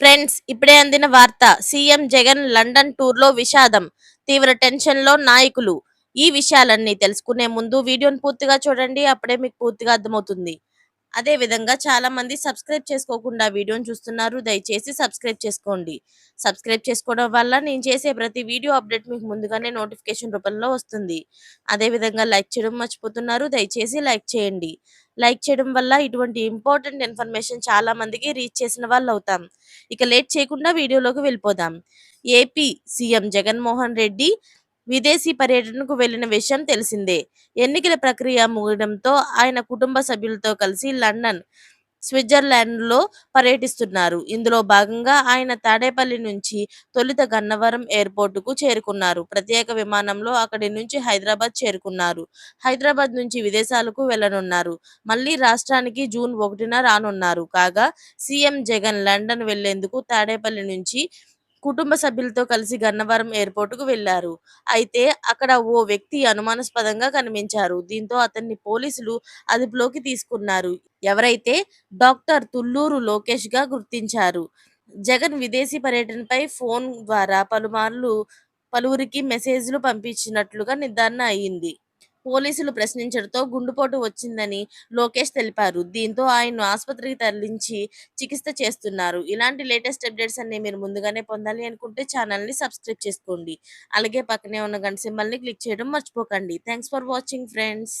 Friends ఇప్పుడే అందిన వార్త. సీఎం జగన్ లండన్ టూర్లో విషాదం తీవ్ర టెన్షన్లో నాయకులు. ఈ విషయాలన్నీ తెలుసుకునే ముందు వీడియోని పూర్తిగా చూడండి అప్పుడే మీకు పూర్తిగా అర్థమవుతుంది. అదే విధంగా చాలా మంది సబ్స్క్రైబ్ చేసుకోకుండా వీడియోని చూస్తున్నారు దయచేసి సబ్స్క్రైబ్ చేసుకోండి. సబ్స్క్రైబ్ చేసుకోవడం వల్ల నేను చేసే ప్రతి వీడియో అప్డేట్ మీకు ముందుగానే నోటిఫికేషన్ రూపంలో వస్తుంది. అదే విధంగా లైక్ చేయడం మర్చిపోతున్నారు దయచేసి లైక్ చేయండి. లైక్ చేయడం వల్ల ఇటువంటి ఇంపార్టెంట్ ఇన్ఫర్మేషన్ చాలా మందికి రీచ్ చేసిన వాళ్ళు అవుతాం. ఇక లేట్ చేయకుండా వీడియోలోకి వెళ్ళిపోదాం. ఏపీ సీఎం జగన్మోహన్ రెడ్డి విదేశీ పర్యటనకు వెళ్ళిన విషయం తెలిసిందే. ఎన్నికల ప్రక్రియ ముగియడంతో ఆయన కుటుంబ సభ్యులతో కలిసి లండన్ స్విట్జర్లాండ్లో పర్యటిస్తున్నారు. ఇందులో భాగంగా ఆయన తాడేపల్లి నుంచి తొలుత గన్నవరం ఎయిర్పోర్టుకు చేరుకున్నారు. ప్రత్యేక విమానంలో అక్కడి నుంచి హైదరాబాద్ చేరుకున్నారు. హైదరాబాద్ నుంచి విదేశాలకు వెళ్ళనున్నారు. మళ్ళీ రాష్ట్రానికి జూన్ ఒకటిన రానున్నారు. కాగా సీఎం జగన్ లండన్ వెళ్ళేందుకు తాడేపల్లి నుంచి కుటుంబ సభ్యులతో కలిసి గన్నవరం ఎయిర్పోర్టుకు వెళ్ళారు అయితే అక్కడ ఓ వ్యక్తి అనుమానాస్పదంగా కనిపించారు. దీంతో అతన్ని పోలీసులు అదుపులోకి తీసుకున్నారు. ఎవరైతే డాక్టర్ తుల్లూరు లోకేష్గా గుర్తించారు. జగన్ విదేశీ పర్యటనపై ఫోన్ ద్వారా పలుమార్లు పలువురికి మెసేజ్లు పంపించినట్లుగా నిర్ధారణ అయింది. పోలీసులు ప్రశ్నించడంతో గుండుపోటు వచ్చిందని లోకేష్ తెలిపారు. దీంతో ఆయన్ను ఆసుపత్రికి తరలించి చికిత్స చేస్తున్నారు. ఇలాంటి లేటెస్ట్ అప్డేట్స్ అన్ని మీరు ముందుగానే పొందాలి అనుకుంటే ఛానల్ని సబ్స్క్రైబ్ చేసుకోండి. అలాగే పక్కనే ఉన్న గంట సింబల్ని క్లిక్ చేయడం మర్చిపోకండి. Thanks for watching friends.